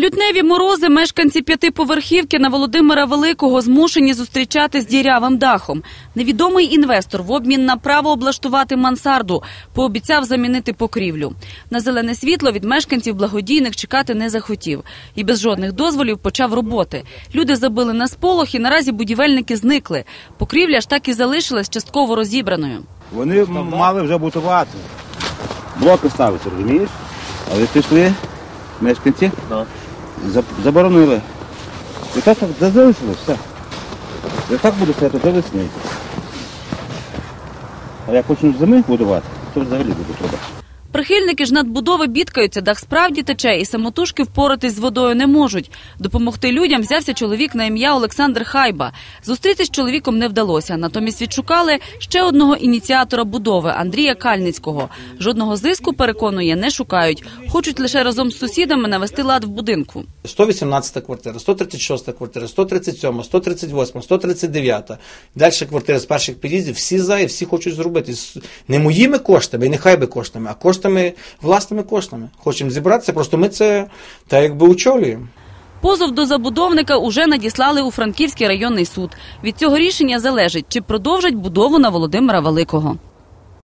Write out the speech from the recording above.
Лютневі морози мешканці п'ятиповерхівки на Володимира Великого змушені зустрічати з дірявим дахом. Невідомий інвестор в обмін на право облаштувати мансарду пообіцяв замінити покрівлю. На зелене світло від мешканців благодійних чекати не захотів і без жодних дозволів почав роботи. Люди забили на сполох і наразі будівельники зникли. Покрівля ж так і залишилась частково розібраною. Вони мали вже бутувати. Блоки ставити, розумієш? Але пішли мешканці, за- заборонили. І так так залишили, все. І так буде стояти до весни. А як почнуть зими будувати, то взагалі буде треба. Прихильники ж надбудови бідкаються, дах справді тече, і самотужки впоратись з водою не можуть. Допомогти людям взявся чоловік на ім'я Олександр Хайба. Зустрітись з чоловіком не вдалося. Натомість відшукали ще одного ініціатора будови Андрія Кальницького. Жодного зиску переконує, не шукають. Хочуть лише разом з сусідами навести лад в будинку. 118 квартира, 136 квартира, 137, 138, 139. Далі квартири з перших під'їздів, всі за і всі хочуть зробити. Не моїми коштами, і нехай би коштами, а коштами, власними коштами. Хочемо зібратися, просто ми це так якби очолюємо. Позов до забудовника уже надіслали у Франківський районний суд. Від цього рішення залежить, чи продовжать будову на Володимира Великого.